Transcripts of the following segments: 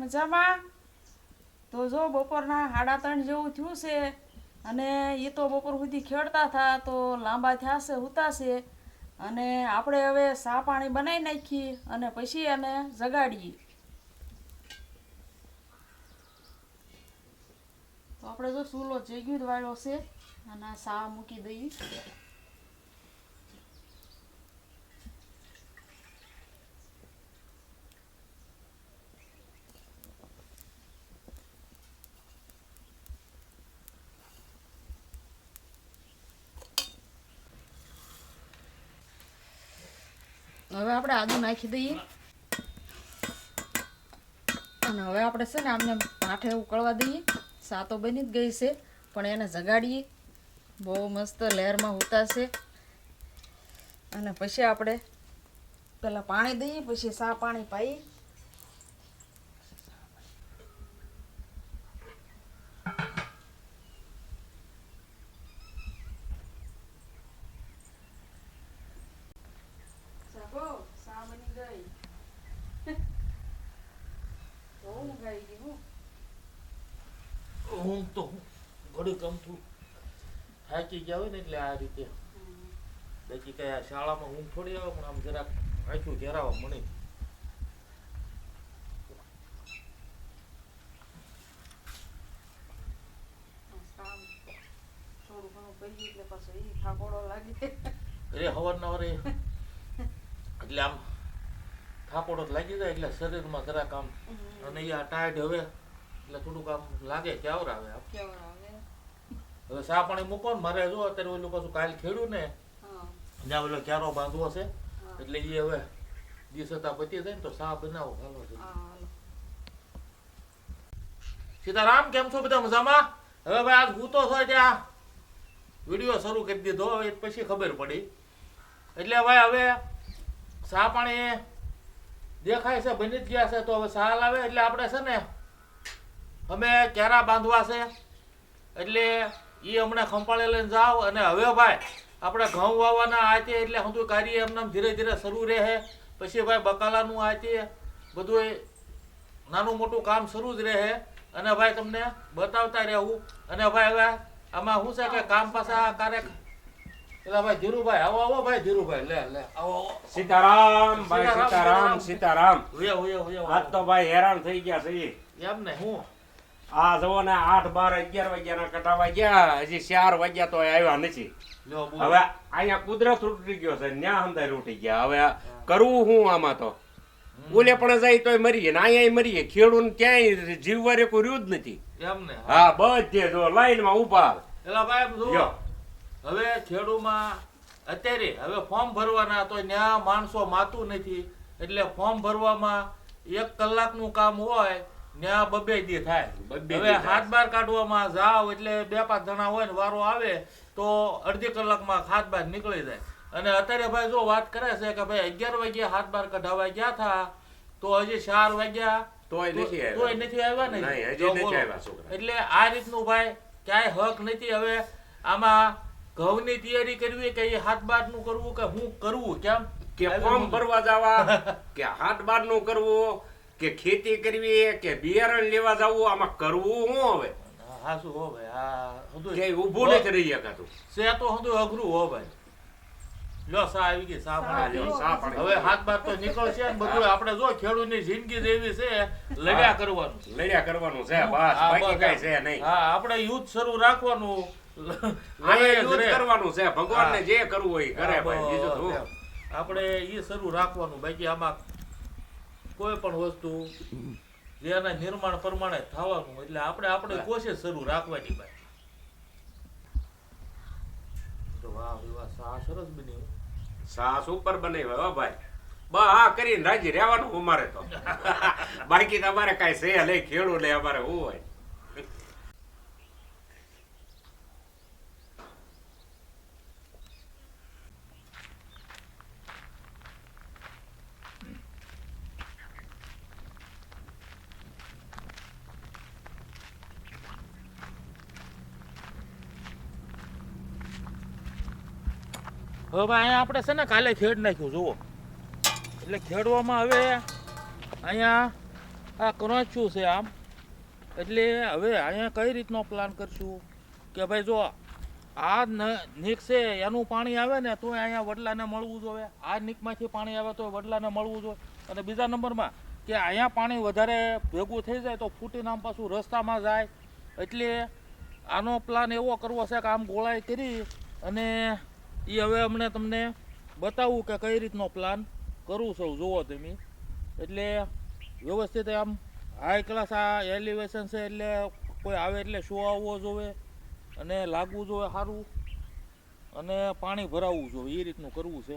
મજામાં? તો જો બપોરના સાડા ત્રણ જેવું થયું છે અને એ તો બપોર સુધી ખેડતા હતા, તો લાંબા થયા છે ઉતાશે અને આપણે હવે સા પાણી બનાવી નાખીએ અને પછી એને જગાડીએ. તો આપણે જો ચૂલો જેગ્યું વાળો છે અને સા મૂકી દઈએ. હવે આપણે આદુ નાખી દઈએ. અને હવે આપણે છે ને આમને પાઠે ઉકળવા દઈએ. સા તો બની જ ગઈ છે, પણ એને જગાડીએ. બહુ મસ્ત લહેરમાં ઉતારશે. અને પછી આપણે પહેલાં પાણી દઈએ, પછી સા પાણી પાઈએ સાબો સા બની ગઈ બહુ ઊંઘાઈ ગઈ હું હું તો ઘડી કમથું થાકી ગયા હોય ને એટલે આ રીતે. બાકી કઈ શાળામાં ઊંઘ થોડી આવે પણ આમ જરાક આખું ઘેરાવા મળી. લાગે. અરે હવારના વરે. એટલે આમ થાકોડો જ લાગી જાય એટલે શરીરમાં જરાક આમ અને આ ટાયર્ડ હવે એટલે થોડુંક આમ લાગે કે આવરાવે આમ. આવે હવે સા પાણી મૂકો ને મારે જો અત્યારે ઓલું પાછું કાલ ખેડ્યું ને ત્યાં ઓલો ક્યારો બાંધવો છે એટલે એ હવે દિવસ હતા પતી જાય ને તો સા બનાવો હાલો. સીતારામ કેમ છો બધા મજામાં? હવે ભાઈ આજ ગૂતો છો ત્યાં વીડિયો શરૂ કરી દીધો હવે પછી ખબર પડી. એટલે ભાઈ હવે સા પાણી દેખાય છે બની જ ગયા છે તો હવે સા લાવે. એટલે આપણે છે ને અમે કેરા બાંધવા છે એટલે એ હમણાં ખંપાળે લઈને જાઓ અને હવે ભાઈ આપણે ઘઉં વાવવાના આ તે એટલે હું કાર્ય એમને ધીરે ધીરે શરૂ રહે. પછી ભાઈ બકાલાનું આ તે બધું નાનું મોટું કામ શરૂ જ રહે. અને ભાઈ તમને બતાવતા રહેવું. અને ભાઈ હવે આમાં શું છે કે કામ પાછા ક્યારેક પેલા ભાઈ ધીરુભાઈ આવો આવો ભાઈ ધીરુભાઈ લે લે આવો સીતારામ ભાઈ સીતારામ, સીતારામ હુયા હુયા હુયા આજ તો ભાઈ હેરાન થઈ ગયા છે એમ ને હું? આ જુઓ ને આઠ બાર અગિયાર વાગ્યાના કટાવા ગયા હજી ચાર વાગ્યા તો આવ્યા નથી. હવે અહીંયા કુદરત ઉતરી ગયો છે ન્યા અંદર ઉઠી ગયા. હવે કરવું હું આમાં તો? ઓલે પણ જાય તોય મરીએ ને અહીંયા મરીએ. ખેડૂત ક્યાંય જીવવારે કોઈ રહ્યું જ નથી. એમ ને? હા બધે જો લાઈનમાં ઊભા પેલા ભાઈ હવે ખેડૂમાં અત્યારે હવે ફોર્મ ભરવાના તો ન્યા માણસો માતું નથી. એટલે ફોર્મ ભરવામાં એક કલાકનું કામ હોય ન્યા બબે દી થાય. હવે હાથ બાર કાઢવામાં જાવ એટલે બે પાંચ જણા હોય ને વારો આવે તો અડધી કલાકમાં હાથ બાર નીકળી જાય. અને અત્યારે ભાઈ જો વાત કરે છે કે ભાઈ અગિયાર વાગ્યા હાથ બાર કઢાવા ગયા હતા તો હજી ચાર વાગ્યા તોય નથી આવ્યા. તોય નથી આવ્યા ને. એટલે આ રીતનું ભાઈ ક્યાંય હક નથી. હવે આમાં ઘઉંની તૈયારી કરવી કે એ હાથ બારનું કરવું કે હું કરવું? કેમ? કે ફોર્મ ભરવા જવા કે હાથ બારનું કરવું કે ખેતી કરવી કે બિયારણ લેવા જવું આમાં કરવું શું હવે? હા શું હો ભાઈ? હા બધું કે ઊભું નથી રહી શકાતું. સે તો બધું અઘરું હો ભાઈ. લો સા આવી ગઈ સા પાણી લ્યો, સા પાણી. હવે હાથ બાર તો નીકળશે ને બધું. આપણે જો ખેડૂતની જિંદગી જેવી છે લડ્યા કરવાનું. લડ્યા કરવાનું છે બસ. બાકી કઈ છે નહીં. હા આપણે યુદ્ધ શરૂ રાખવાનું. યુદ્ધ કરવાનું છે. ભગવાનને. જે કરવું હોય કરે ભાઈ. બીજું. આપણે એ શરૂ રાખવાનું. બાકી આમાં કોઈ પણ વસ્તુ જેના નિર્માણ પ્રમાણે થવાનું એટલે આપણે આપણે. કોશિશ શરૂ રાખવાની ભાઈ. તો વાહ વિવાહ વાહ સા સરસ બની સાસ ઉપર બને હો ભાઈ. બા હા કરીને રાજી રહેવાનું અમારે તો. બાકી તમારે કઈ છે લે ખેડૂ લે અમારે હોય? ભાઈ, અહીંયા આપણે છે ને કાલે ખેડ નાખ્યું, જુઓ. એટલે ખેડવામાં હવે અહીંયા આ ક્રોચ્યું છે આમ. એટલે હવે અહીંયા કઈ રીતનો પ્લાન કરશું? કે ભાઈ, જો આ નીક છે, એનું પાણી આવે ને, તો અહીંયા વડલાને મળવું જોઈએ. આ નીકમાંથી પાણી આવે તો વડલાને મળવું જોઈએ. અને બીજા નંબરમાં કે અહીંયા પાણી વધારે ભેગું થઈ જાય તો ફૂટીને આમ પાછું રસ્તામાં જાય. એટલે આનો પ્લાન એવો કરવો છે કે આમ ગોળાઈ કરી અને એ હવે અમને તમને બતાવું કે કઈ રીતનો પ્લાન કરું છું, જુઓ તમે. એટલે વ્યવસ્થિત આમ હાઈ ક્લાસ આ એલિવેશન છે એટલે કોઈ આવે એટલે શો આવવો જોઈએ અને લાગવું જોઈએ સારું અને પાણી ભરાવવું જોઈએ એ રીતનું કરવું છે.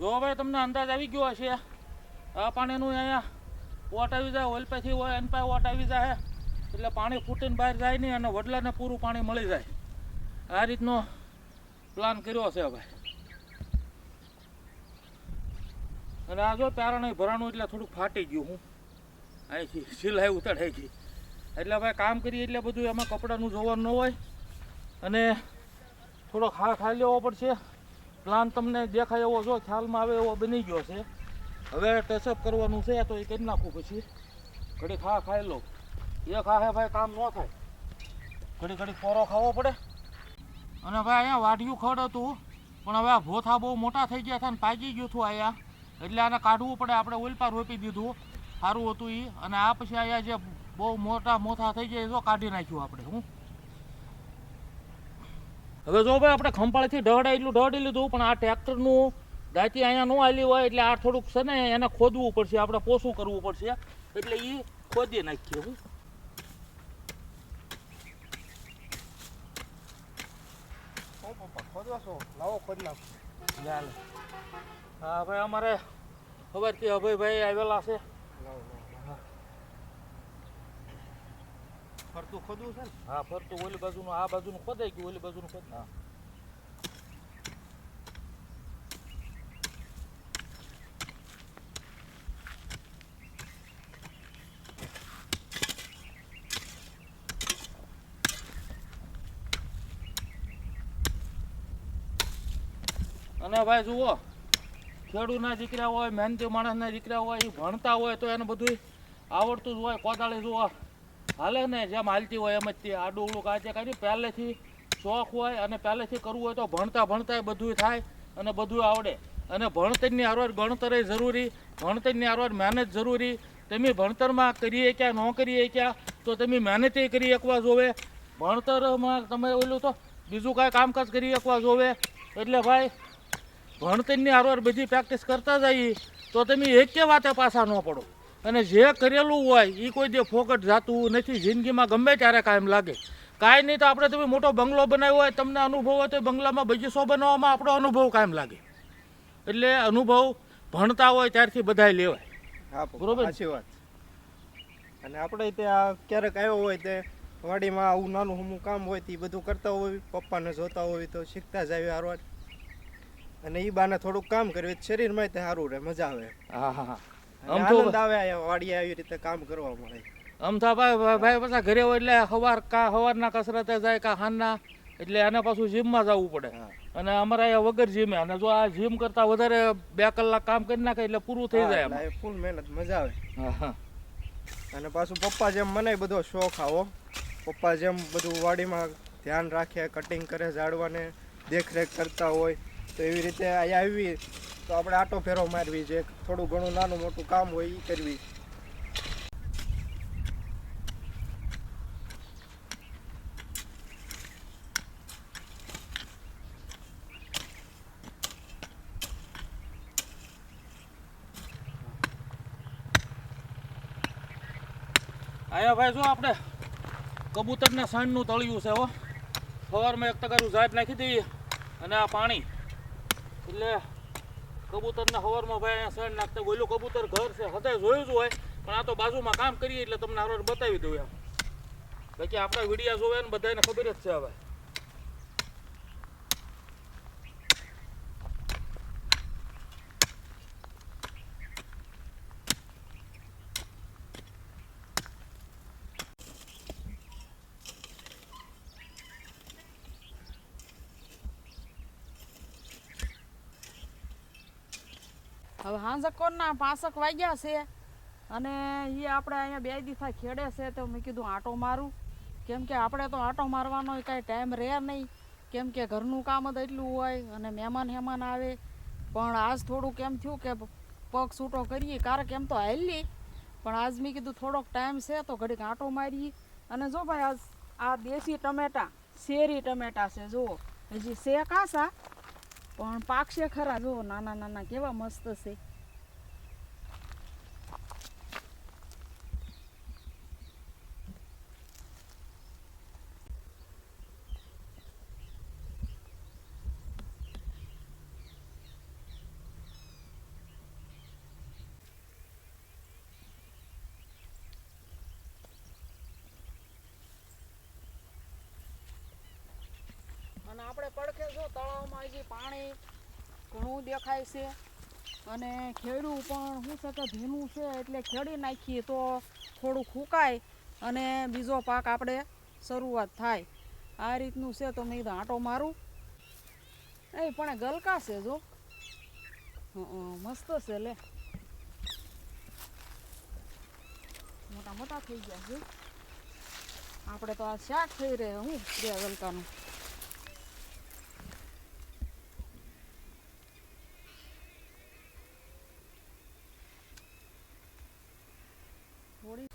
જો હવે તમને અંદાજ આવી ગયો હશે. આ પાણીનું અહીંયા વોટ આવી જાય ઓઇલ પાછી એન પાસે વોટ આવી જાય. એટલે પાણી ફૂટીને બહાર જાય નહીં અને વડલાને પૂરું પાણી મળી જાય. આ રીતનો પ્લાન કર્યો છે ભાઈ અને આ જો તારણ ભરાણું એટલે થોડુંક ફાટી ગયું હું. અહીંથી સિલાઈ ઉતરાઈ ગઈ એટલે ભાઈ કામ કરીએ એટલે બધું એમાં કપડાનું જોવાનું ન હોય. અને થોડોક હા ખાઈ લેવો પડશે. પ્લાન તમને દેખાય એવો જો, ખ્યાલમાં આવે એવો બની ગયો છે. હવે ટચઅપ કરવાનું છે, તો એ કરી નાખું પછી. ઘડી ખા ખાઈ લો. એ ખા હે ભાઈ, કામ ન થાય. ઘડી ઘડી કોરો ખાવો પડે. અને ભાઈ, અહીંયા વાઢિયું ખડ હતું, પણ હવે આ ભોથા બહુ મોટા થઈ ગયા હતા ને પાકી ગયું હતું અહીંયા. એટલે આને કાઢવું પડે, આપણે ઓલપાર રોપી દીધું. સારું હતું એ અને આ પછી અહીંયા જે બહુ મોટા મોથા થઈ ગયા, એ તો કાઢી નાખ્યું આપણે, હું. હવે જો ભાઈ આપણે ખંભાળથી ઢહડાય એટલું ઢહડી લીધું પણ આ ટ્રેક્ટરનું દાંતી અહીંયા ન આવેલી હોય એટલે આ થોડુંક છે ને એને ખોદવું પડશે આપણે પોસું કરવું પડશે. એટલે એ ખોદી નાખીએ હું. ચાલે હા ભાઈ અમારે ખબરથી અભયભાઈ આવેલા છે. ફરતું ખોદવું છે ને? હા, ફરતું ઓલી બાજુનું, આ બાજુનું ખોદાઈ ગયું, ઓલી બાજુનું ખોદ હા. અને ભાઈ જુઓ, ખેડૂતના દીકરા હોય, મહેનતી માણસના દીકરા હોય એ ભણતા હોય તો એને બધું આવડતું જ હોય, કોદાળી જુઓ. હાલે ને, જેમ હાલતી હોય એમ જ તે આડું ઉડું કાચે કાઢી, પહેલેથી શોખ હોય અને પહેલેથી કરવું હોય તો ભણતા ભણતા બધું થાય અને બધું આવડે. અને ભણતરની હારવાર ગણતર જરૂરી, ભણતરની હારવાર મહેનત જરૂરી. તમે ભણતરમાં કરીએ ક્યાં, ન કરીએ ક્યાં, તો તમે મહેનતે કરી શકવા જોવે. ભણતરમાં તમે ઓલું તો બીજું કાંઈ કામકાજ કરી શકવા જોવે. એટલે ભાઈ, ભણતરની હારવાર બધી પ્રેક્ટિસ કરતા જઈએ, તો તમે એકે વાતે પાછા ન પડો. અને જે કરેલું હોય એ કોઈ દે ફોકટ જાતું નથી. જિંદગીમાં ગમે ત્યારે કાયમ લાગે. કાંઈ નહીં તો આપણે તમે મોટો બંગલો બનાવ્યો હોય તમને અનુભવ હોય તો બંગલામાં બગીચો બનાવવામાં આપણો અનુભવ કાયમ લાગે. એટલે અનુભવ ભણતા હોય ત્યારથી બધાય લેવાય. બરોબર? સાચી વાત. અને આપણે ત્યાં ક્યારેક આવ્યો હોય તે વાડીમાં આવું નાનું હમું કામ હોય તે બધું કરતા હોય પપ્પાને જોતા હોય તો શીખતા જ આવ્યો હારવાડ અને એ બાને થોડુંક કામ કર્યું શરીરમાં તે સારું રહે મજા આવે. હા હા હા. આમ તો આવે અહીંયા આવી રીતે કામ કરવા મળે. આમ તો ભાઈ પાછા ઘરે હોય એટલે સવાર કા સવારના કસરતે જાય કા હાનના એટલે આને પાછું જીમમાં જવું પડે. અને અમારે અહીંયા વગર જીમે અને જો આ જીમ કરતા વધારે બે કલાક કામ કરી નાખે એટલે પૂરું થઈ જાય ફૂલ મહેનત મજા આવે. અને પાછું પપ્પા જેમ મને બધો શોખ આવો. પપ્પા જેમ બધું વાડીમાં ધ્યાન રાખે કટિંગ કરે ઝાડવાને દેખરેખ કરતા હોય તો એવી રીતે અહીંયા આવી તો આપણે આટો ફેરો મારવી છે. થોડું ઘણું નાનું મોટું કામ હોય એ કરવી. આયા ભાઈ જો આપણે કબૂતરના સાંજનું તળિયું છે હો. સવારમાં એક તગારું ઝાડ નાખી દઈએ અને આ પાણી. એટલે કબૂતરના હવારમાં ભાઈ અહીંયા સાંજ નાખતા ઓલું કબૂતર ઘર છે હતે જોયું જ હોય, પણ આ તો બાજુમાં કામ કરીએ એટલે તમને હરોર બતાવી દઉં એમ. બાકી આપણા વિડીયા જોવે ને બધાને ખબર જ છે હવે હવે હાંજક પાસક વાગ્યા છે અને એ આપણે અહીંયા બે દિવસા ખેડે છે તો મેં કીધું આટો મારું. કેમ કે આપણે તો આટો મારવાનો કાંઈ ટાઈમ રહે નહીં. કેમ કે ઘરનું કામ જ એટલું હોય અને મહેમાન હેમાન આવે. પણ આજ થોડુંક એમ થયું કે પગ છૂટો કરીએ. કારણ કે એમ તો હાલી પણ આજ મેં કીધું થોડોક ટાઈમ છે તો ઘડીક આટો મારીએ. અને જો ભાઈ આજ આ દેશી ટમેટા, શેરી ટમેટા છે, જુઓ. હજી શેક કાસા પણ પાકશે ખરા જો નાના નાના કેવા મસ્ત છે અને આપણે તળાવમાં હજી પાણી ઘણું દેખાય છે. અને ખેડું પણ શું છે કે ભીનું છે એટલે ખેડી નાખીએ તો થોડું ફૂંકાય અને બીજો પાક આપણે શરૂઆત થાય. આ રીતનું છે તો મેં આંટો મારું. એ પણ ગલકા છે જો. મસ્ત છે લે. મોટા મોટા થઈ ગયા છે. આપણે તો આ શાક થઈ રહે હું ગલકાનું થોડી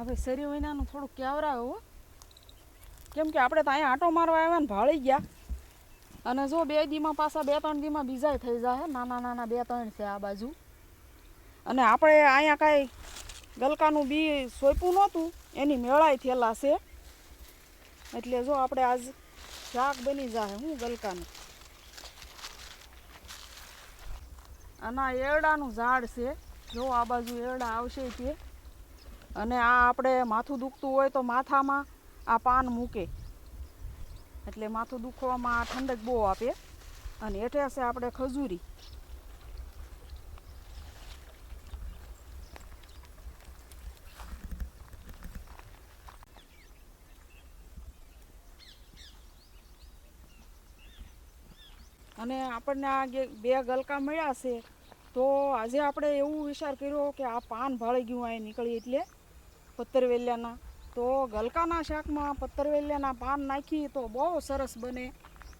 હવે શરીર મહિનાનું થોડુંક કેવરાવે હો. કેમ કે આપણે તો અહીંયા આંટો મારવા આવ્યા ને ભાળી ગયા. અને જો બે દીમાં પાછા બે ત્રણ દીમાં બીજા થઈ જાય નાના નાના બે ત્રણ છે આ બાજુ. અને આપણે અહીંયા કાંઈ ગલકાનું બી સોંપ્યું નહોતું. એની મેળાઈ થયેલા છે. એટલે જો આપણે આજ શાક બની જાય હું ગલકાનું. અને આ એરડાનું ઝાડ છે. જો આ બાજુ એરડા આવશે તે. અને આ આપણે માથું દુખતું હોય તો માથામાં આ પાન મૂકે. એટલે માથું દુખવામાં આ ઠંડક બહુ આપે. અને હેઠે છે આપણે ખજૂરી. અને આપણને આ બે ગલકા મળ્યા છે, તો આજે આપણે એવું વિચાર કર્યો કે આ પાન ભાળી ગયું અહીં નીકળી એટલે. પત્તરવેલિયાના તો ગલકાના શાકમાં પત્તરવેલિયાના પાન નાખી તો બહુ સરસ બને.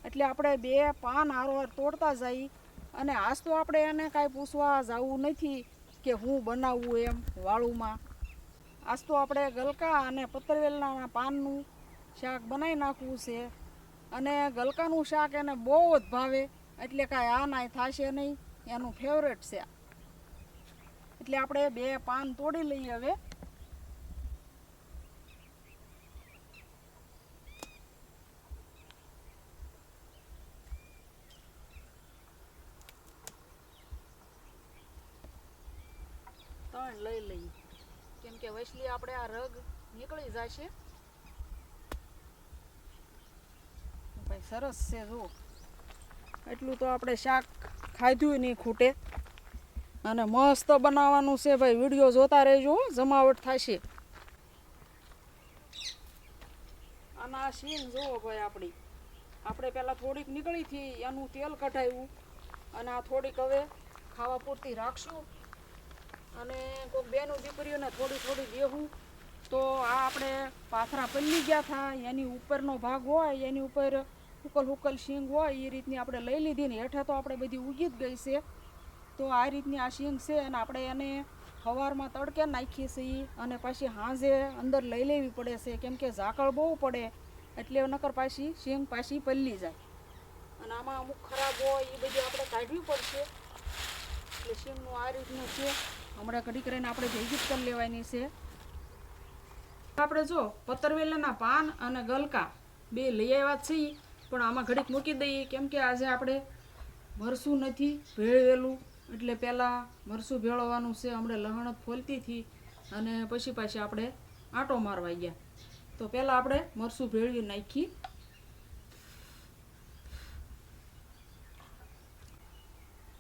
એટલે આપણે બે પાન હારોહાર તોડતા જાય અને આજ તો આપણે એને કાંઈ પૂછવા જવું નથી કે હું બનાવવું એમ વાળુમાં. આજ તો આપણે ગલકા અને પત્તરવેલના પાનનું શાક બનાવી નાખવું છે. અને ગલકાનું શાક એને બહુ જ ભાવે. એટલે કાંઈ આ નાય થશે નહીં. એનું ફેવરેટ છે. એટલે આપણે બે પાન તોડી લઈએ હવે. ત્રણ લઈ લઈએ. કેમ કે વૈશલી, આપણે આ રગ નીકળી જશે. ભાઈ સરસ છે જો એટલું તો આપણે શાક ખાધું નહીં ખૂટે. અને મસ્ત બનાવવાનું છે, ભાઈ. વીડિયો જોતા રહેજો જમાવટ થશે. અને આ સીન જુઓ ભાઈ આપણી. આપણે પહેલાં થોડીક નીકળી હતી એનું તેલ કઢાવ્યું. અને આ થોડીક હવે ખાવા પૂરતી રાખશું. અને કોઈક બેનું દીકરીઓને થોડી થોડી દેવું તો આ આપણે પાથરા પલ્લી ગયા હતા એની ઉપરનો ભાગ હોય, એની ઉપર હુકલ હુકલ શીંગ હોય એ રીતની આપણે લઈ લીધી ને હેઠે તો આપણે બધી ઉગી જ ગઈ છે. તો આ રીતની આ શીંગ છે અને આપણે એને સવારમાં તડકે નાખીએ છીએ અને પાછી હાંજે અંદર લઈ લેવી પડે છે. કેમ કે ઝાકળ બહુ પડે, એટલે નકર પાછી શીંગ પાછી પલ્લી જાય. અને આમાં અમુક ખરાબ હોય એ બધી આપણે કાઢવી પડશે. એટલે શીંગનું આ રીતનું છે. હમણાં ઘડીક કરીને આપણે ભેગી જ કરી લેવાની છે. આપણે જો પતરવેલાના પાન અને ગલકા બે લઈ આવ્યા છીએ, પણ આમાં ઘડીક મૂકી દઈએ. કેમ કે આજે આપણે મરસું નથી ભેળવેલું. એટલે પહેલાં મરસું ભેળવવાનું છે, હમણાં લહણ ફોલતી હતી અને પછી પાછી આપણે આંટો મારવા ગયા. તો પહેલાં આપણે મરસું ભેળવી નાખી.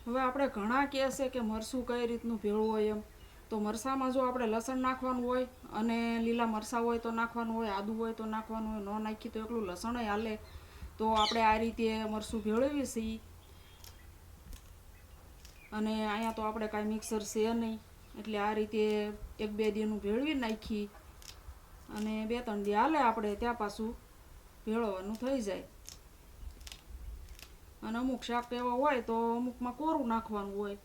હવે આપણે ઘણા કહે છે કે મરસું કઈ રીતનું ભેળવું હોય એમ. તો મરસામાં જો આપણે લસણ નાખવાનું હોય અને લીલા મરસા હોય તો નાખવાનું હોય, આદુ હોય તો નાખવાનું હોય, ન નાખી તો એકલું લસણ હાલે. તો આપણે આ રીતે મરસું ભેળવીએ છીએ. અને અહીંયા તો આપણે કાંઈ મિક્સર છે નહીં. એટલે આ રીતે એક બે દીનું ભેળવી નાખી. અને બે ત્રણ દી હાલે આપણે ત્યાં પાછું ભેળવવાનું થઈ જાય. અને અમુક શાક એવા હોય તો અમુકમાં કોરું નાખવાનું હોય.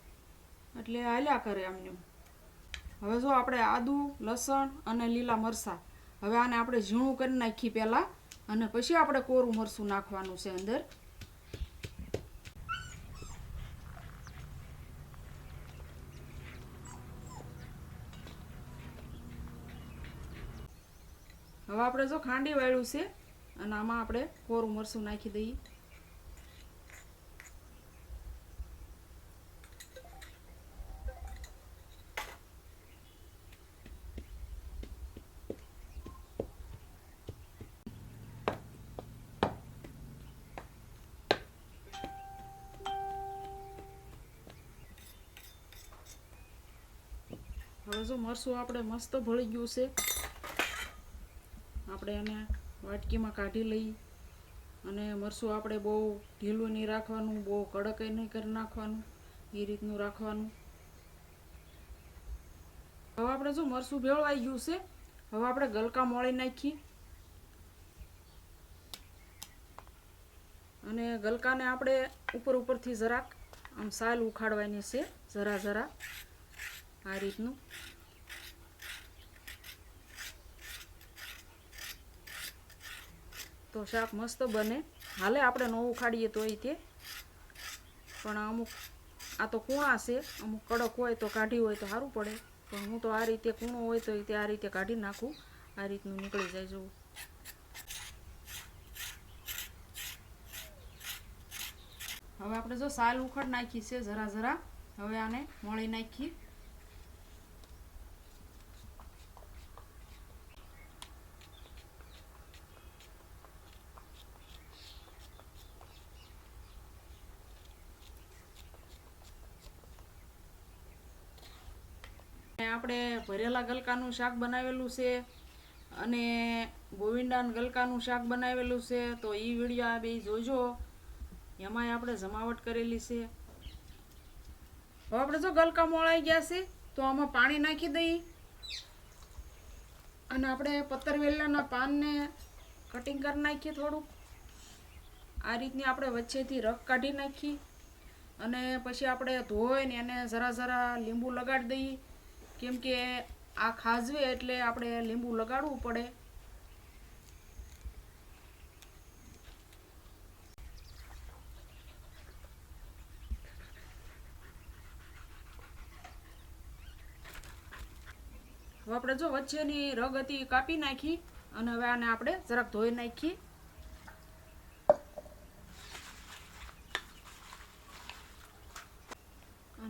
એટલે હાલ્યા કરે એમને હવે જો આપણે આદુ, લસણ અને લીલા મરચાં. હવે આને આપણે ઝીણું કરી નાખી પહેલાં અને પછી આપણે કોરું મરચું નાખવાનું છે અંદર. હવે આપણે જો ખાંડી વાળ્યું છે અને આમાં આપણે કોરું મરચું નાખી દઈએ. જો મરસું આપણે મસ્ત ભળી ગયું છે. આપણે એને વાટકીમાં કાઢી લઈ અને મરસું આપણે બહુ ઢીલું નહીં રાખવાનું, બહુ કડક નહીં કરી નાખવાનું, એ રીતનું રાખવાનું. હવે આપણે જો મરસું ભેળવાઈ ગયું છે, હવે આપણે ગલકા મોળી નાખી. અને ગલકાને આપણે ઉપર ઉપરથી જરાક આમ સાલ ઉખાડવાની છે, જરા જરા, આ રીતનું. તો શાક મસ્ત બને. હાલે આપણે ન ઉખાડીએ તે પણ અમુક, આ તો કૂણા છે, અમુક કડક હોય તો કાઢી હોય તો સારું પડે. પણ હું તો આ રીતે કૂણો હોય તો તે આ રીતે કાઢી નાખું. આ રીતનું નીકળી જાય જવું. હવે આપણે જો સાલ ઉખડ નાખી છે, જરા જરા. હવે આને મળી નાખી. આપણે ભરેલા ગલકાનું શાક બનાવેલું છે અને ગોવિંદાન ગલકાનું શાક બનાવેલું છે, તો એ વીડિયો આ બે જોજો. એમાંય આપણે જમાવટ કરેલી છે. હવે આપણે જો ગલકા મોળાઈ ગયા છે, તો આમાં પાણી નાખી દઈએ અને આપણે પતરવેલાના પાનને કટિંગ કરી નાખીએ થોડુંક. આ રીતની આપણે વચ્ચેથી રખ કાઢી નાખી. અને પછી આપણે ધોઈને એને જરા જરા લીંબુ લગાડી દઈએ કેમ કે આ ખાજવે એટલે આપણે લીંબુ લગાડવું પડે. હવે આપણે જો વચ્ચેની રગ હતી કાપી નાખી અને હવે આને આપણે જરાક ધોઈ નાખી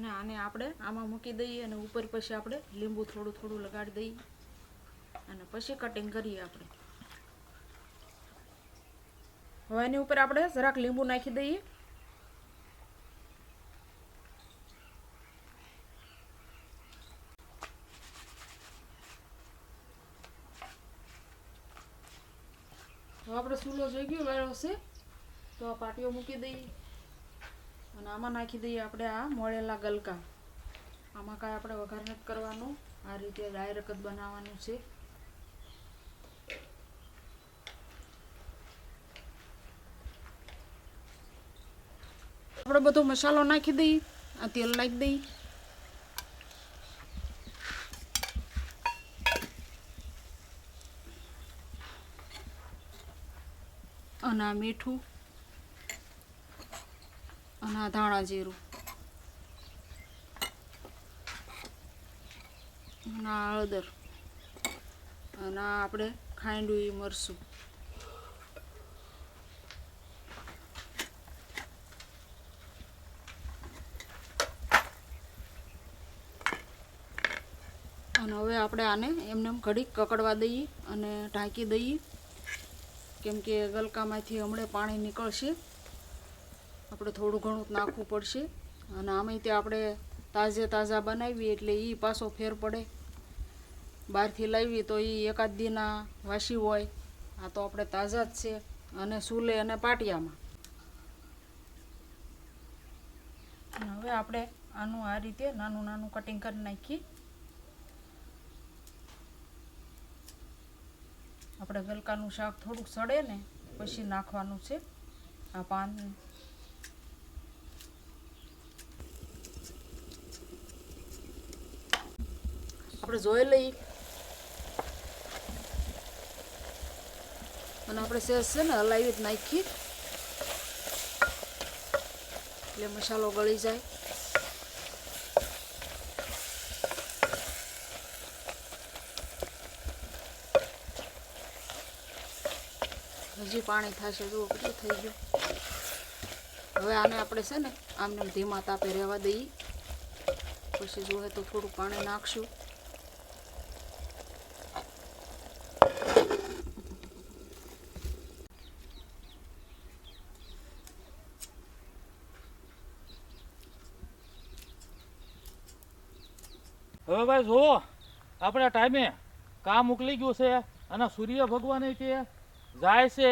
અને આને આપણે આમાં મૂકી દઈએ અને ઉપર પછી આપણે લીંબુ થોડું થોડું લગાડી દઈએ. અને પછી કટિંગ કરીએ આપણે. હવે એની ઉપર આપણે જરાક લીંબુ નાખી દઈએ. હવે આપણે સૂલો જોઈ ગયો, વાળો છે. તો આ પાટીઓ મૂકી દઈએ. અને આમાં નાખી દઈએ આપણે આ મોળેલા ગલકા. આમાં કાંઈ આપણે વઘાર નથી કરવાનું. આ રીતે ડાયરેક્ટ જ બનાવવાનું છે. આપણે બધો મસાલો નાખી દઈએ. આ તેલ નાખી દઈએ. અને આ મીઠું. અને ધાણા જીરું. અને હળદર. અને આપણે ખાંડું એ મરસું. અને હવે આપણે આને એમને એમ ઘડીક કકડવા દઈએ અને ઢાંકી દઈએ. કેમ કે ગલકામાંથી હમણાં પાણી નીકળશે. આપણે થોડું ઘણું નાખવું પડશે. અને આમાં તે આપણે તાજે તાજા બનાવીએ એટલે એ પાછો ફેર પડે. બહારથી લાવીએ તો એ એકાદ દીના વાસી હોય. આ તો આપણે તાજા જ છે અને સુલે અને પાટિયામાં. હવે આપણે આનું આ રીતે નાનું નાનું કટિંગ કરી નાખીએ. આપણે ગલકાનું શાક થોડુંક સડે ને પછી નાખવાનું છે આ પાન. આપણે જોઈ લઈએ. અને આપણે સેસ છે ને હલાવી જ નાખીએ. એટલે મસાલો ગળી જાય. હજી પાણી થશે જુઓ કેટલું થઈ ગયું. હવે આને આપણે છે ને આમને ધીમા તાપે રહેવા દઈએ. પછી જોઈએ તો થોડું પાણી નાખશું. હવે ભાઈ જુઓ આપણે ટાઈમે કામ ઉકલી ગયું છે અને સૂર્ય ભગવાન છે જાય છે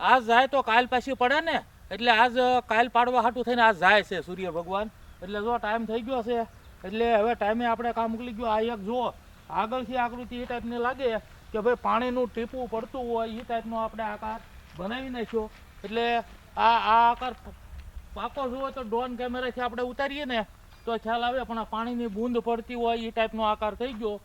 આજ જાય તો કાલ પાછી પડે ને, એટલે આજ કાલ પાડવા હાટું થઈને આજ જાય છે સૂર્ય ભગવાન. એટલે જો ટાઈમ થઈ ગયો છે, એટલે હવે ટાઈમે આપણે કામ ઉકલી ગયું. આ એક જુઓ આગળથી આકૃતિ એ ટાઈપની લાગે કે ભાઈ પાણીનું ટીપું પડતું હોય એ ટાઈપનો આપણે આકાર બનાવી નાખ્યો. એટલે આ આ આકાર પાકો જુઓ તો ડ્રોન કેમેરાથી આપણે ઉતારીએ ને તો ખ્યાલ આવે પણ આ પાણીની બૂંદ પડતી હોય એ ટાઈપનો આકાર થઈ ગયો.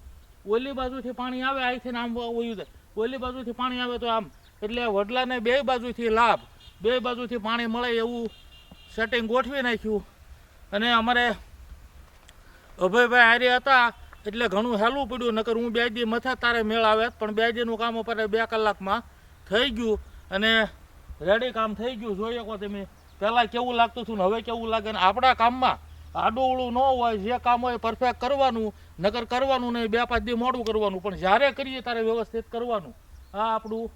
ઓલી બાજુથી પાણી આવે અહીંથી આમ વયું જાય. ઓલી બાજુથી પાણી આવે તો આમ, એટલે વડલાને બે બાજુથી લાભ, બે બાજુથી પાણી મળે એવું સેટિંગ ગોઠવી નાખ્યું. અને અમારે અભયભાઈ હારી હતા, એટલે ઘણું હેલું પડ્યું, નકર હું બે દી મથા તારે મેળ આવે, પણ બે દીનું કામ ઉપર બે કલાકમાં થઈ ગયું. અને રેડી કામ થઈ ગયું. જોઈ શકો તમે, પહેલાં કેવું લાગતું હતું ને હવે કેવું લાગે ને આપણા કામમાં આડોવળું ન હોય, જે કામ હોય પરફેક્ટ કરવાનું નગર કરવાનું નહીં, બે પાંચ દી મોડું કરવાનું. પણ જ્યારે કરીએ ત્યારે વ્યવસ્થિત કરવાનું. આ આપણું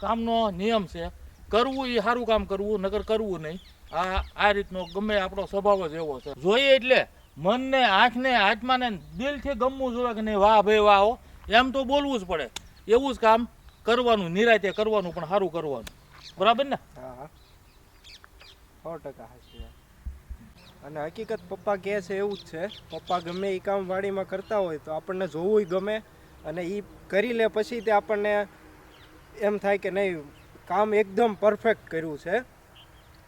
કામનો નિયમ છે. કરવું એ સારું કામ કરવું નગર કરવું નહીં. આ આ રીતનો ગમે આપણો સ્વભાવ જ એવો છે. જોઈએ એટલે મનને, આંખને, આત્માને દિલથી ગમવું જોઈએ કે નહીં, વાહ ભાઈ, વાહ એમ તો બોલવું જ પડે. એવું જ કામ કરવાનું, નિરાતે કરવાનું, પણ સારું કરવાનું. બરાબર ને? હા સો ટકા અને હકીકત પપ્પા કહે છે એવું જ છે. પપ્પા ગમે એ કામ વાડીમાં કરતા હોય તો આપણને જોવું ગમે અને એ કરી લે પછી તે આપણને એમ થાય કે નહીં, કામ એકદમ પરફેક્ટ કર્યું છે.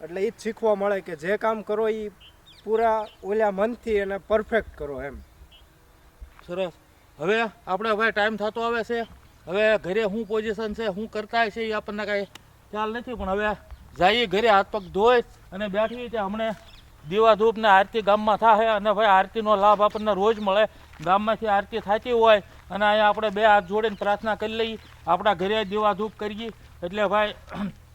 એટલે એ જ શીખવા મળે કે જે કામ કરો એ પૂરા ઓલા મનથી અને પરફેક્ટ કરો એમ. સરસ. હવે આપણે હવે ટાઈમ થતો આવે છે. હવે ઘરે શું પોઝિશન છે, શું કરતા છે એ આપણને કાંઈ ખ્યાલ નથી, પણ હવે જઈએ ઘરે હાથ પગ ધોઈ અને બેઠી ત્યાં હમણે. દીવા ધૂપને આરતી ગામમાં થાય અને ભાઈ આરતીનો લાભ આપણને રોજ મળે. ગામમાંથી આરતી થતી હોય અને અહીંયા આપણે બે હાથ જોડીને પ્રાર્થના કરી લઈએ. આપણા ઘરે દીવા ધૂપ કરીએ. એટલે ભાઈ,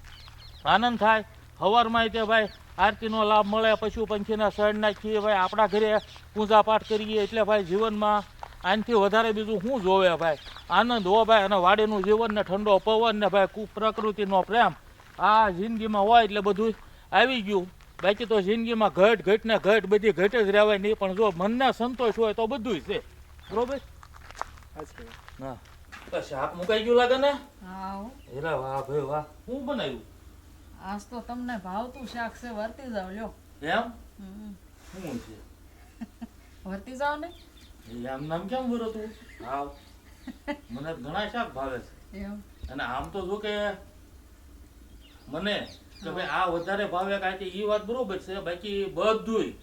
આનંદ થાય. સવારમાં તે ભાઈ આરતીનો લાભ મળે, પશુ પંખીના શરણ નાખીએ. ભાઈ આપણા ઘરે પૂજા પાઠ કરીએ. એટલે ભાઈ જીવનમાં આનાથી વધારે બીજું શું જોવે ભાઈ? આનંદ હો ભાઈ અને વાડીનું જીવન ને ઠંડો પવન ને ભાઈ પ્રકૃતિનો પ્રેમ. આ જિંદગીમાં હોય એટલે બધું આવી ગયું. બાકી તો જિંદગીમાં ઘટ ઘટ ને ઘટ બધી ઘટ જ રહેવાય નહીં પણ જો મનના સંતોષ હોય તો બધું છે. બરોબર? હા. શાક મુકાઈ ગયું લાગે ને? હા હો. વાહ ભાઈ વાહ. હું બનાવ્યું? આજ તો તમને ભાવતું શાક છે વર્તી જાવ લ્યો. એમ. શું છે? વર્તી જાવ ને? એમ નામ કેમ ભરો તું? હાવ મને ઘણા શાક ભાવે છે. એમ. અને આમ તો જો કે મને કે ભાઈ આ વધારે ભાવે કાંઈ એ વાત બરોબર છે બાકી બધું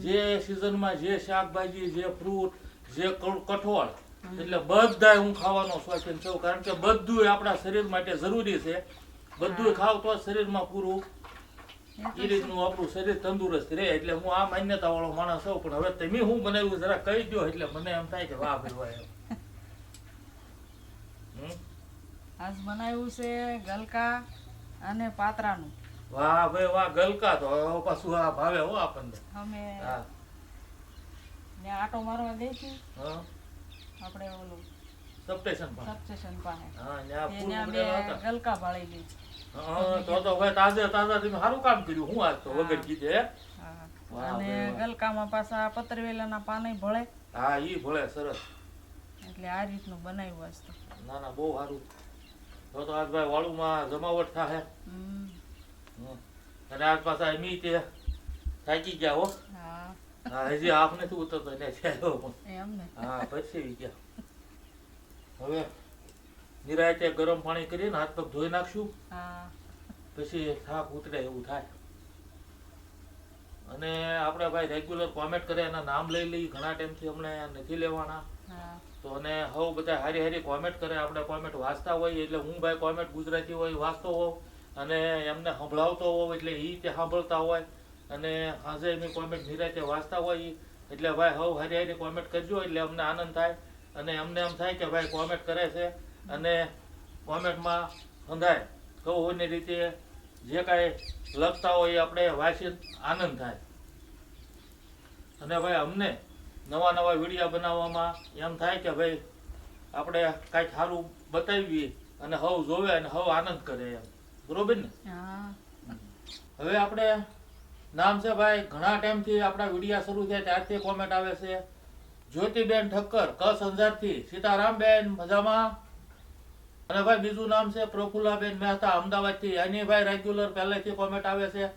જે સિઝનમાં જે શાકભાજી જે ફ્રૂટ જે કઠોળ એટલે બધાય હું ખાવાનો શોખીન છું કારણ કે બધું આપણા શરીર માટે જરૂરી છે. બધું ખાવ તો શરીરમાં પૂરું. એ રીતનું આપણું શરીર તંદુરસ્ત રહે એટલે હું આ માન્યતા વાળો માણસ હોઉં પણ હવે તમે હું બનાવ્યું જરા કહી દો એટલે મને એમ થાય કે વાહ ભાઈ વાહ? આજ બનાવ્યું છે ગલકા અને પાત્રાનું. વાહ ભાઈ વાહ ગલકા તો. હવે પાછું આ ભાવે હો આપણને. અમે ને આટો મારવા દઈશું હા. આપણે ઓલું સબસ્ટેશન પાસે. સબસ્ટેશન પાસે. હા ત્યાં ફૂલ ત્યાં બે ગલકા ભાળી ગઈ. હા તો તો ભાઈ તાજે તાજા તમે સારું કામ કર્યું. હું આજ તો વગર કીધે અને. ગલકામાં પાછા પતરવેલાના પાને ભળે. હા ઈ ભળે સરસ. એટલે આ રીતનું બનાવ્યું આજ તો. ના ના બહુ સારું. તો તો આજભાઈ વાળુમાં જમાવટ થાય હમ. અને આજ પાછા એમી તે થાકી ગયા હો. હા. હજી આપ નથી ઉતરતો એટલે થયો હા. પછી ગયા. હવે નિરાયતે ગરમ પાણી કરીને હાથ પગ ધોઈ નાખશું. પછી થાક ઉતરે એવું થાય. અને આપણે ભાઈ રેગ્યુલર કોમેન્ટ કરે એના નામ લઈ લઈ ઘણા ટાઈમથી અમને નથી લેવાના. અને હવ બધા હારી હારી કોમેન્ટ કરે, આપણે કોમેન્ટ વાંચતા હોઈએ એટલે હું ભાઈ કોમેન્ટ ગુજરાતી હોય વાંચતો હોઉં અને એમને સંભળાવતો હોઉં એટલે એ તે સાંભળતા હોય અને હાજે એમની કોમેન્ટ નિરાતે વાંચતા હોય. એટલે ભાઈ હવ હારી હારી કોમેન્ટ કરજો એટલે અમને આનંદ થાય અને અમને એમ થાય કે ભાઈ કોમેન્ટ કરે છે અને કોમેન્ટમાં સંધાય કૌની રીતે જે કાંઈ લખતા હોય એ આપણે વાંચી આનંદ થાય અને ભાઈ અમને નવા નવા વિડીયા બનાવવામાં એમ થાય કે ભાઈ આપણે કાંઈક સારું બતાવીએ અને હવ જોવે અને હવ આનંદ કરે એમ. બરોબર ને? હવે આપણે નામ છે ભાઈ ઘણા ટાઈમથી આપણા વિડીયા શરૂ થયા ત્યારથી કોમેન્ટ આવે છે. જ્યોતિબેન ઠક્કર કસ અંજારથી સીતારામબેન મજામાં. અને ભાઈ બીજું નામ છે પ્રફુલ્લાબેન મહેતા અમદાવાદથી. એની ભાઈ રેગ્યુલર પહેલેથી કોમેન્ટ આવે છે.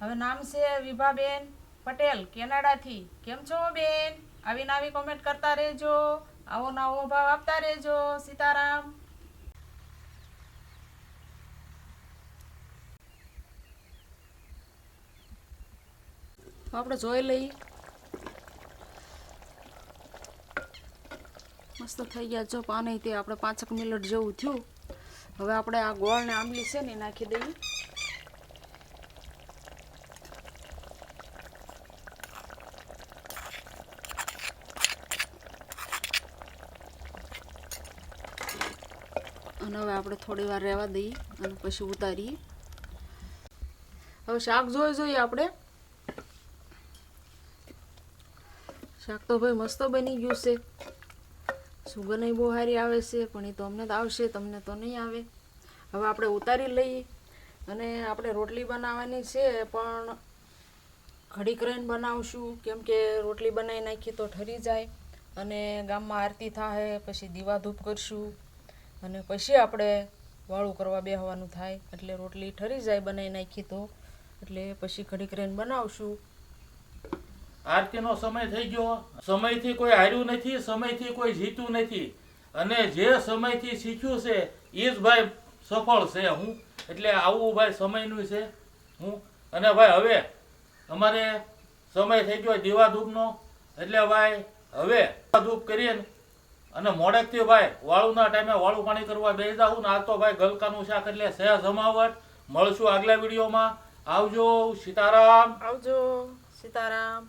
હવે નામ છે વિભાબેન. પટેલ, કેનેડાથી. કેમ છો બેન? આવી કોમેન્ટ કરતા રહેજો. આવો નવો ભાવ આપતા રહેજો, સીતારામ. આપણે જોઈ લઈ મસ્ત થઈ ગયા. જો પાણી તે આપણે પાંચક મિનિટ જેવું થયું. હવે આપણે આ ગોળ ને આંબલી છે ને નાખી દઈએ અને હવે આપણે થોડી વાર રહેવા દઈએ અને પછી ઉતારીએ. હવે શાક જોઈ જોઈએ આપણે. શાક તો ભાઈ મસ્ત બની ગયું છે. સુગંધ બહુ સારી આવે છે, પણ એ તો અમને તો આવશે, તમને તો નહીં આવે. હવે આપણે ઉતારી લઈએ અને આપણે રોટલી બનાવવાની છે, પણ ઘડીક રહીને બનાવશું. કેમ કે રોટલી બનાવી નાખીએ તો ઠરી જાય અને ગામમાં આરતી થાય પછી દીવા ધૂપ કરશું. અને પછી આપણે વાળું કરવા બેહવાનું થાય, એટલે રોટલી ઠરી જાય બનાવી નાખી તો. એટલે પછી ઘડીક રહીને બનાવશું. આરતીનો સમય થઈ ગયો. સમયથી કોઈ હાર્યું નથી, સમયથી કોઈ જીત્યું નથી. અને જે સમયથી શીખ્યું છે એ જ ભાઈ સફળ છે હું. એટલે આવું ભાઈ સમયનું છે હું. અને ભાઈ હવે અમારે સમય થઈ ગયો દીવા ધૂપનો એટલે ભાઈ હવે ધૂપ કરીએ ને. અને મોડેકથી ભાઈ, વાળુના ટાઈમે વાળું પાણી કરવા બેસી જાઉં ને આ તો ભાઈ ગલકાનું શાક એટલે સહેજ જમાવટ. મળશું આગલા વિડીયોમાં. આવજો, સીતારામ. આવજો, સીતારામ.